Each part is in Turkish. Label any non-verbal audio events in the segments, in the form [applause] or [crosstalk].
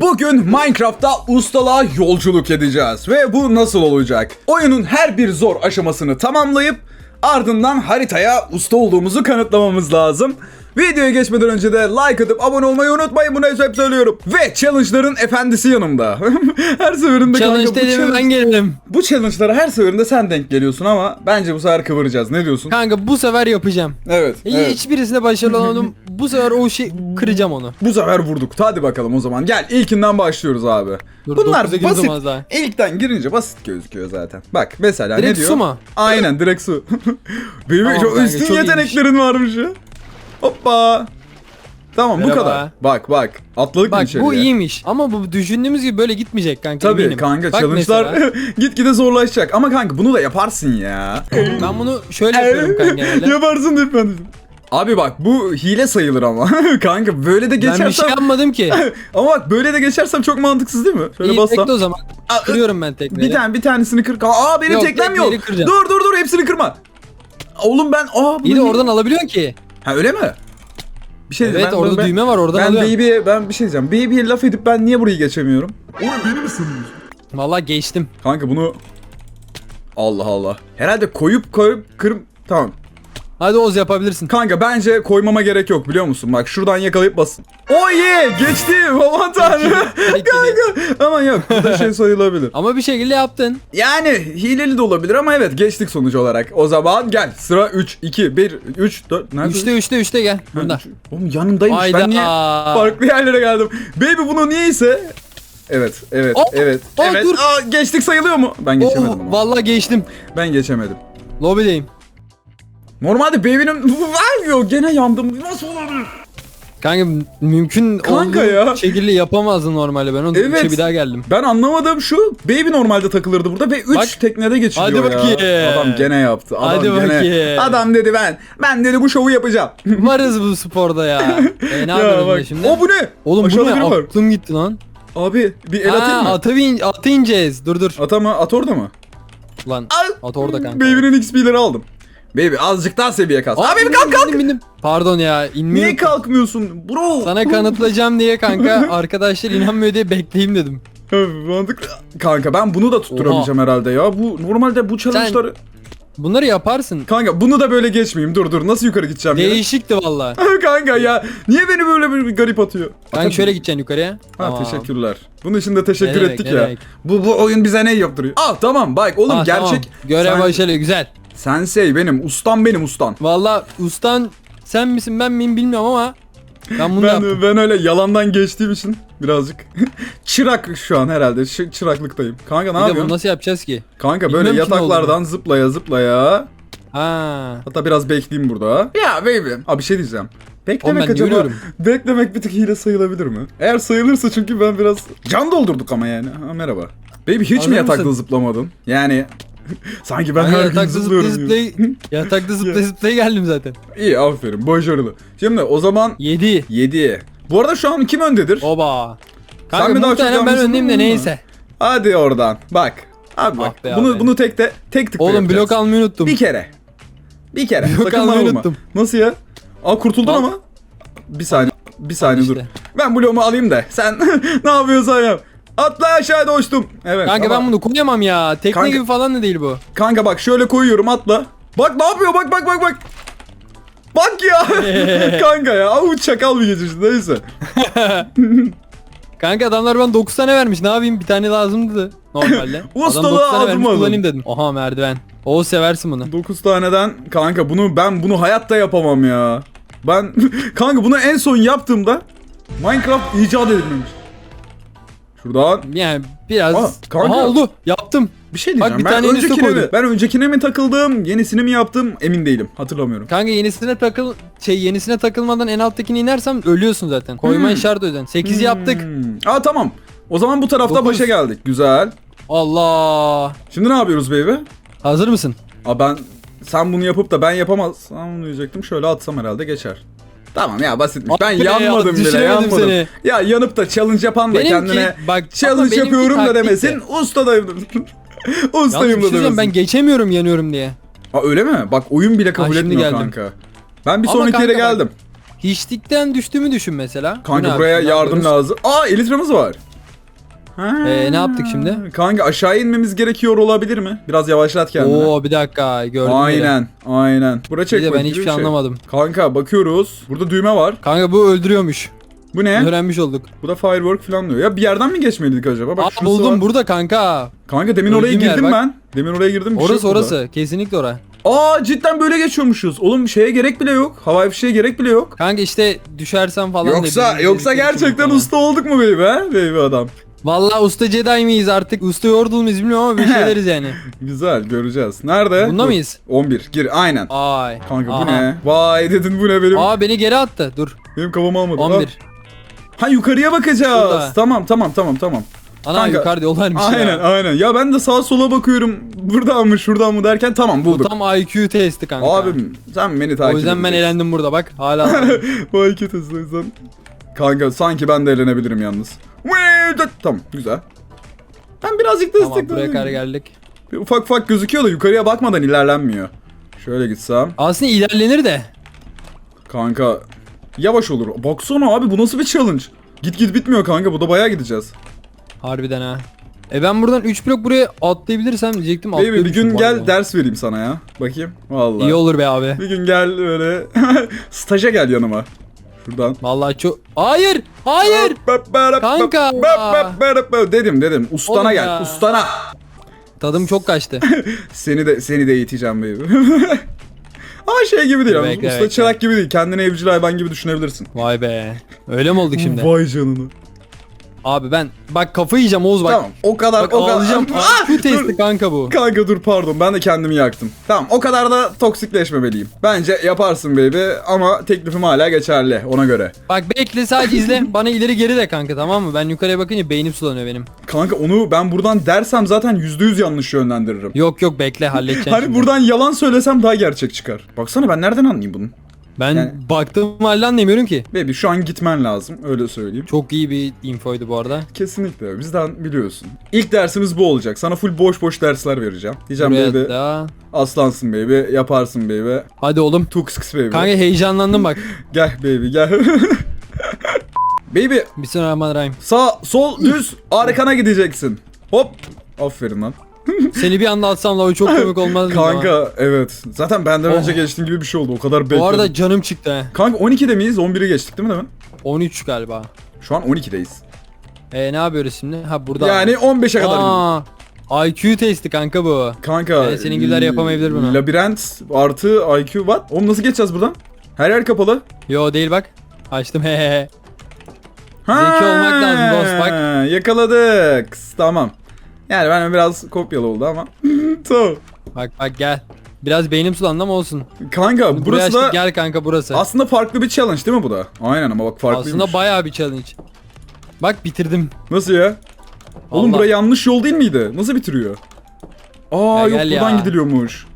Bugün Minecraft'ta ustalığa yolculuk edeceğiz ve bu nasıl olacak? Oyunun her bir zor aşamasını tamamlayıp ardından haritaya usta olduğumuzu kanıtlamamız lazım. Videoya geçmeden önce de like atıp abone olmayı unutmayın bunu hep söylüyorum. Ve challenge'ların efendisi yanımda. [laughs] her seferinde Challenge kanka dedim challenge- ben gelirim. bu challenge'lara her seferinde sen denk geliyorsun ama bence bu sefer kıvıracağız. Ne diyorsun? Kanka bu sefer yapacağım. Evet. evet. Hiçbirisinde başarılı [laughs] olamadım. Bu sefer o şey kıracağım onu. Bu sefer vurduk. Hadi bakalım o zaman. Gel ilkinden başlıyoruz abi. Dur, Bunlar basit. İlkten girince basit gözüküyor zaten. Bak mesela ne Direkt diyor? su mu? Aynen direkt su. [laughs] Benim Tamam çok kanka, üstün çok yeteneklerin varmış ya. Hoppa. Tamam bu Merhaba. kadar. Bak bak. Atladık mı Bak içeriye? bu iyiymiş. Ama bu düşündüğümüz gibi böyle gitmeyecek kanka Tabii eminim. kanka Bak challenge'lar [laughs] gitgide zorlaşacak. Ama kanka bunu da yaparsın ya. [laughs] ben bunu şöyle yapıyorum kanka [laughs] genelde. yaparsın deyip ben dedim. Abi bak bu hile sayılır ama. kanka böyle de Ben bir geçersem... şey yapmadım ki. ama bak böyle de geçersem çok mantıksız değil mi? Şöyle İyi bassam. bekle o zaman. Aa, Kırıyorum ben tekneyi. Bir tane bir tanesini kır. Aa benim Yok, teknem yok. kıracağım. Dur dur dur hepsini kırma. Oğlum ben aa bunu İyi de oradan alabiliyorsun ki. Ha öyle mi? Bir şey Evet orada ben, düğme var oradan Ben alıyorum. baby'ye ben bir şey diyeceğim. Baby'ye laf edip ben niye burayı geçemiyorum? Oğlum beni mi sanıyorsun? Vallahi geçtim. Kanka bunu Allah Allah. Herhalde koyup koyup kırım Tamam. Hadi Oz yapabilirsin. Kanka bence koymama gerek yok biliyor musun? Bak şuradan yakalayıp basın. Oh yeah! Geçtim! [laughs] Aman tanrım. Kanka. Ama yok bu da şey sayılabilir. [laughs] Ama bir şekilde yaptın. Yani hileli de olabilir ama evet geçtik sonuç olarak. O zaman gel sıra 3, 2, 1, 3, 4. Nerede? Üçte üçte üçte gel. Bunda. Oğlum yanındaymış. Hayda. Ben niye farklı yerlere geldim? Baby bunu niyeyse... Evet, evet, Oh, evet, oh, evet. dur. Aa, geçtik sayılıyor mu? Ben geçemedim Oh, ama. vallahi geçtim. Ben geçemedim. Lobideyim. Normalde baby'nin... [laughs] Vermiyor gene yandım. Nasıl olabilir? Kanka mümkün Kanka ya. şekilde yapamazdım normalde. Ben onu Evet. evet. bir daha geldim. Ben anlamadığım şu. Baby normalde takılırdı burada ve 3 Bak. teknede geçiliyor Hadi ya. bakayım. Adam gene yaptı. Adam Hadi gene. bakayım. Adam dedi ben. Ben dedi bu şovu yapacağım. [laughs] Varız bu sporda ya. [laughs] E ne ya bak. ya şimdi? O bu ne? Oğlum bu Aşağıda biri ne? var. Aklım gitti lan. Abi bir el atayım mı? atı, bin, atı ineceğiz. Dur dur. Ata mı? At orada mı? Lan at orada kanka. Baby'nin XP'leri aldım. Baby azıcık daha seviye kas. Aa, Abi bindim, kalk kalk. Bindim, bindim. Pardon ya Niye inmiyorum. kalkmıyorsun bro? Sana kanıtlayacağım diye kanka [laughs] arkadaşlar inanmıyor diye bekleyeyim dedim. Mantıklı. Kanka ben bunu da tutturamayacağım herhalde ya. Bu normalde bu challenge'ları... Bunları yaparsın. Kanka bunu da böyle geçmeyeyim. Dur dur nasıl yukarı gideceğim ya? Değişikti valla. [laughs] Kanka ya niye beni böyle bir garip atıyor? Kanka şöyle gideceksin yukarıya. Ha Tamam. teşekkürler. Bunun için de teşekkür Ne demek, ettik ne ya. demek. Bu bu oyun bize ne yaptırıyor? Ah tamam bak oğlum Ha, gerçek. Tamam. Görev Sen- başarılı güzel. Sensei benim ustam benim ustan. Valla ustan sen misin ben miyim bilmiyorum ama ben bunu yaptım. Ben ben öyle yalandan geçtiğim için birazcık [laughs] çırak şu an herhalde. Ç- çıraklıktayım. Kanka ne Bir de yapıyorsun? bunu nasıl yapacağız ki? Kanka böyle Bilmiyorum ki ne yataklardan zıplaya zıplaya. Ha. Hatta biraz bekleyeyim burada. Ya baby. Abi bir şey diyeceğim. Beklemek ben acaba görüyorum. beklemek bir tık hile sayılabilir mi? Eğer sayılırsa çünkü ben biraz can doldurduk ama yani. Ha, merhaba. Baby hiç mi Hazır yatakta mısın? zıplamadın? Yani [laughs] sanki ben Ben her gün yatakta zıplıyorum. gibi. zıplaya [laughs] yatakta zıplaya zıplaya geldim zaten. İyi aferin başarılı. Şimdi o zaman 7. 7. Bu arada şu an kim öndedir? Oba. Sen Kanka mi daha çok ben önleyim de neyse. Hadi oradan. Bak. Abi bak. Ah bunu abi. bunu tek de tek tıkla Oğlum yapacağız. blok almayı unuttum. Bir kere. Bir kere. Blok Sakın almayı olma. unuttum. Nasıl ya? Aa kurtuldun Al. ama. Bir saniye. Bir saniye dur. işte. Ben bloğumu alayım da. Sen [laughs] ne yapıyorsan yap. Atla aşağı doştum. Evet. Kanka ama- ben bunu koyamam ya. Tekne Kanka- gibi falan da değil bu. Kanka bak şöyle koyuyorum atla. Bak ne yapıyor bak bak bak bak. Bak ya. [laughs] Kanka ya. Avuç çakal bir geçiş neyse. [laughs] Kanka adamlar bana 9 tane vermiş. Ne yapayım? Bir tane lazımdı normalde. [laughs] Ustalığı Adam 9 tane vermiş kullanayım dedim. Oha merdiven. O seversin bunu. 9 taneden kanka bunu ben bunu hayatta yapamam ya. Ben kanka bunu en son yaptığımda Minecraft icat edilmemiş. Şuradan Yani biraz. Aa, kanka. Aha oldu. Yaptım. bir şey Bak, diyeceğim. bir ben tane öncekine mi, ben öncekine mi takıldım, yenisini mi yaptım emin değilim. Hatırlamıyorum. Kanka yenisine takıl şey yenisine takılmadan en alttakini inersem ölüyorsun zaten. Koyma Hmm. işareti öden. 8 yaptık. Hmm. Aa tamam. O zaman bu tarafta Dokuz. başa geldik. Güzel. Allah. Şimdi ne yapıyoruz baby? Hazır mısın? Aa ben sen bunu yapıp da ben yapamazsam diyecektim. Şöyle atsam herhalde geçer. Tamam ya basitmiş. Ben Ah be ya, yanmadım bile yanmadım. seni. Ya yanıp da challenge yapan da Benimki- kendine bak, challenge yapıyorum da demesin. Ustadayım. Yalnız [laughs] Ustayım da şey demesin. ben geçemiyorum yanıyorum diye. Aa öyle mi? Bak oyun bile kabul Ha, etmiyor geldim. kanka. Ben bir Ama sonraki yere kanka bak, geldim. Hiçlikten düştüğümü düşün mesela. Kanka ne buraya yardım yapıyoruz? lazım. Aa elitremiz var. Ha. Ee, ne yaptık şimdi? Kanka aşağı inmemiz gerekiyor olabilir mi? Biraz yavaşlat kendini. Oo bir dakika gördüm. aynen, aynen. Bura Bir de ben hiçbir bir şey anlamadım. Kanka bakıyoruz. Burada düğme var. Kanka bu öldürüyormuş. Bu ne? Öğrenmiş olduk. Bu da firework falan diyor. Ya bir yerden mi geçmeliydik acaba? Bak Aa şurası buldum var. burada kanka. Kanka demin oraya Öldüğüm yer, girdim bak. ben. Demin oraya girdim. bir şey Orası burada. orası. Kesinlikle ora. Aa cidden böyle geçiyormuşuz. Oğlum şeye gerek bile yok. Havai fişeğe gerek bile yok. Kanka işte düşersen falan. Yoksa yoksa gerçekten usta olduk mu baby ha? Baby adam. Vallahi usta Jedi miyiz artık? Usta Yordle bilmiyorum ama bir [laughs] şeyleriz yani. Güzel göreceğiz. Nerede? Bunda Dur. mıyız? 11 gir aynen. Ay. Kanka bu Aha. ne? Vay dedin bu ne benim? Aa beni geri attı. Dur. Benim kafam almadı. 11. Ha yukarıya bakacağız. Şurada. Tamam tamam tamam tamam. Ana Kanka, yukarıda yol vermiş Aynen ya. aynen. Ya ben de sağa sola bakıyorum. Buradan mı şuradan mı derken tamam Bu bulduk. tam IQ testi kanka. Abim sen beni takip o yüzden ben elendim burada bak. Hala. [laughs] Bu hareket hızlı o yüzden. Kanka sanki ben de eğlenebilirim yalnız. Tamam güzel. Ben birazcık tamam destek buraya kadar geldik. Ufak ufak gözüküyor da yukarıya bakmadan ilerlenmiyor. Şöyle gitsem. Aslında ilerlenir de. Kanka yavaş olur. Baksana abi bu nasıl bir challenge? Git git bitmiyor kanka bu da bayağı gideceğiz. Harbiden ha. E ben buradan 3 blok buraya atlayabilirsem diyecektim Baby bir gün gel arada. ders vereyim sana ya. Bakayım. Vallahi. İyi olur be abi. Bir gün gel böyle [laughs] staja gel yanıma. Şuradan. Vallahi çok... Hayır! Hayır! Kanka! Dedim dedim. Ustana Oğlum gel. ya. Ustana. Tadım çok kaçtı. [laughs] Seni de seni de eğiteceğim baby. [laughs] Ama şey gibi değil. Bekle, ama Usta bekle. çırak gibi değil. Kendini evcil hayvan gibi düşünebilirsin. Vay be. Öyle mi olduk şimdi? Vay canına. Abi ben bak kafayı yiyeceğim Oğuz bak. Tamam. O kadar Bak o kadar. ağlayacağım. [laughs] Ah, Şu testi kanka bu. Kanka dur pardon ben de kendimi yaktım. Tamam o kadar da toksikleşmemeliyim. Bence yaparsın baby ama teklifim hala geçerli ona göre. Bak bekle sadece izle. [laughs] Bana ileri geri de kanka tamam mı? Ben yukarıya bakınca beynim sulanıyor benim. Kanka onu ben buradan dersem zaten %100 yanlış yönlendiririm. Yok yok bekle halledeceğim Hani şimdi. buradan yalan söylesem daha gerçek çıkar. Baksana ben nereden anlayayım bunu? Ben Yani- baktığım halde anlamıyorum ki. Baby şu an gitmen lazım öyle söyleyeyim. Çok iyi bir infoydu bu arada. Kesinlikle bizden biliyorsun. İlk dersimiz bu olacak. Sana full boş boş dersler vereceğim. Diyeceğim Buraya baby da. aslansın baby yaparsın baby. Hadi oğlum. Tuks baby. Kanka heyecanlandım bak. [laughs] Gel baby gel. [laughs] baby Bismillahirrahmanirrahim. sağ sol düz arkana gideceksin. Hop. Aferin lan. Seni bir anda atsam la o çok komik olmaz mı? Kanka evet. Zaten benden Oh. önce geçtiğim gibi bir şey oldu. O kadar bekledim. Bu arada canım çıktı he. Kanka 12'de miyiz? 11'i geçtik değil mi demin? 13 galiba. Şu an 12'deyiz. E ne yapıyoruz şimdi? Ha burada. Yani 15'e kadar gidiyoruz. Aa, IQ testi kanka bu. Kanka. Yani senin gibiler yapamayabilir bunu. Labirent artı IQ what? Oğlum nasıl geçeceğiz buradan? Her yer kapalı. Yo değil bak. Açtım [laughs] he. Zeki olmak lazım dost, bak. Yakaladık. Tamam. Yani ben biraz kopyalı oldu ama. [laughs] tamam. Bak bak gel. Biraz beynim sulandı ama olsun. Kanka Buraya burası da gel kanka burası. aslında farklı bir challenge değil mi bu da? Aynen ama bak farklıymış. Aslında bayağı bir challenge. Bak bitirdim. Nasıl ya? Oğlum Allah. bura yanlış yol değil miydi? Nasıl bitiriyor? Aa Ya yok gel buradan ya. gidiliyormuş.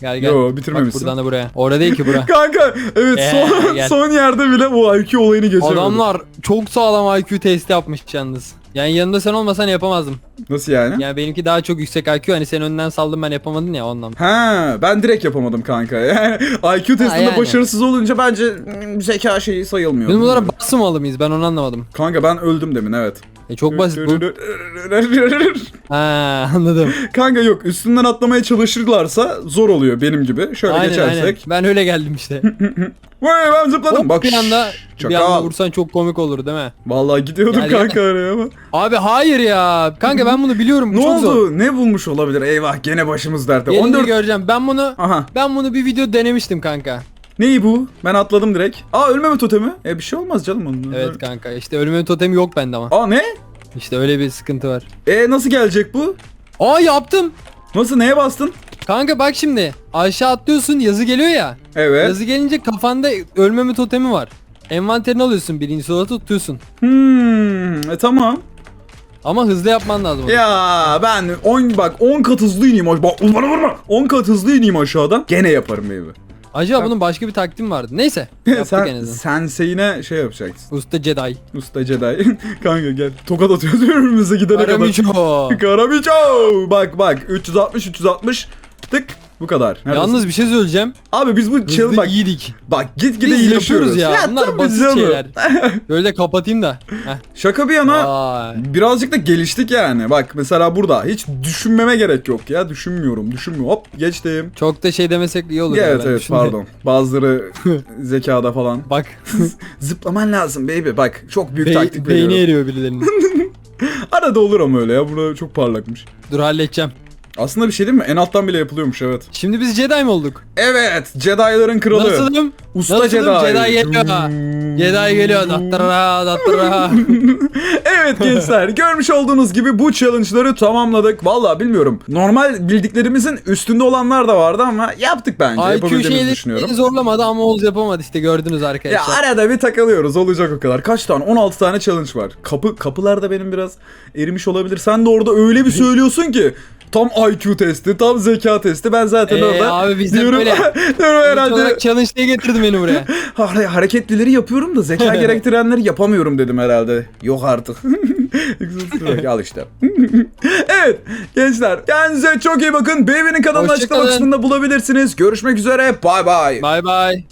Gel gel. Yo, Bak bitirmemişsin. buradan da buraya. Orada değil ki bura. [laughs] Kanka evet Ee, son, gel. son yerde bile bu IQ olayını geçemedim. Adamlar çok sağlam IQ testi yapmış yalnız. Yani yanında sen olmasan yapamazdım. Nasıl yani? Yani benimki daha çok yüksek IQ. Hani sen önden saldın ben yapamadın ya ondan. Ha, ben direkt yapamadım kanka. [laughs] Yani IQ testinde yani. başarısız olunca bence mm, zeka şeyi sayılmıyor. Biz bunlara basmalı mıyız? Ben onu anlamadım. Kanka ben öldüm demin evet. E çok basit bu. Ha anladım. Kanka yok üstünden atlamaya çalışırlarsa zor oluyor benim gibi. Şöyle aynen aynen. geçersek. Ben öyle geldim işte. [laughs] Vay ben zıpladım. Hop, Bak bir anda bir çakal. anda vursan çok komik olur değil mi? Vallahi gidiyordum Gel, kanka oraya ama. Abi hayır ya. Kanka ben bunu biliyorum. Bu Ne oldu? zor. Ne bulmuş olabilir? Eyvah gene başımız dertte. Gelince 14 göreceğim. Ben bunu Aha. ben bunu bir video denemiştim kanka. Neyi bu? Ben atladım direkt. Aa ölmeme totemi. E bir şey olmaz canım onun. Evet kanka. İşte ölümün totemi yok bende ama. Aa ne? İşte öyle bir sıkıntı var. E nasıl gelecek bu? Aa yaptım. Nasıl neye bastın? Kanka bak şimdi. Aşağı atlıyorsun yazı geliyor ya. Evet. Yazı gelince kafanda ölmeme totemi var. Envanterini alıyorsun birinci sırada tutuyorsun. Hmm, e tamam. Ama hızlı yapman lazım. onu. Ya ben 10 bak 10 kat hızlı ineyim aşağı. Bak bana vurma. 10 kat hızlı ineyim aşağıdan. Gene yaparım evi. Acaba bunun başka bir taktiğim vardı. Neyse. [laughs] Yaptık en Sen azından. senseyine şey yapacaksın. Usta Jedi. Usta Jedi. [laughs] Kanka gel. Tokat atıyoruz birbirimize gidene kadar. Aramicho. [laughs] Karamiço. Bak bak 360 360 tık Bu kadar. Neredesin? Yalnız bir şey söyleyeceğim. Abi biz bu challenge bak, iyiydik. bak gitgide Biz iyileşiyoruz. yapıyoruz ya. Bunlar tabii basit canım. şeyler. [laughs] Böyle kapatayım da. Heh. Şaka bir yana Vay. birazcık da geliştik yani. Bak mesela burada hiç düşünmeme gerek yok ya. Düşünmüyorum, düşünmüyorum. Hop geçtim. Çok da şey demesek iyi olur. ya, evet evet düşündüm. pardon. Bazıları [laughs] zekada falan. Bak [laughs] Zıplaman lazım baby. Bak çok büyük be- taktik beyni veriyorum. eriyor birilerinin. Arada olur ama öyle ya. Burada çok parlakmış. Dur halledeceğim. Aslında bir şey değil mi? En alttan bile yapılıyormuş evet. Şimdi biz Jedi mi olduk? Evet, Jedi'ların kralı. Nasılım? Usta Nasılım? Jedi. Jedi geliyor. Jedi geliyor. Dattara dattara. [laughs] evet gençler görmüş olduğunuz gibi bu challenge'ları tamamladık. Vallahi bilmiyorum. Normal bildiklerimizin üstünde olanlar da vardı ama yaptık bence. IQ Yapabildiğimizi şeyleri düşünüyorum. zorlamadı ama Oğuz yapamadı işte gördünüz Ya arkadaşlar. arada bir takılıyoruz olacak o kadar. Kaç tane? 16 tane challenge var. Kapı kapılarda benim biraz erimiş olabilir. Sen de orada öyle bir söylüyorsun ki tam IQ testi, tam zeka testi. Ben zaten Ee, orada abi bizde diyorum, böyle. [laughs] diyorum herhalde challenge diye getirdi beni buraya. [laughs] "Ha- hareketlileri yapıyorum da zeka [laughs] gerektirenleri yapamıyorum dedim herhalde. Yok artık. Al işte. evet gençler kendinize çok iyi bakın. Baby'nin kanalını açıklama kısmında bulabilirsiniz. Görüşmek üzere. Bay bay. Bay bay.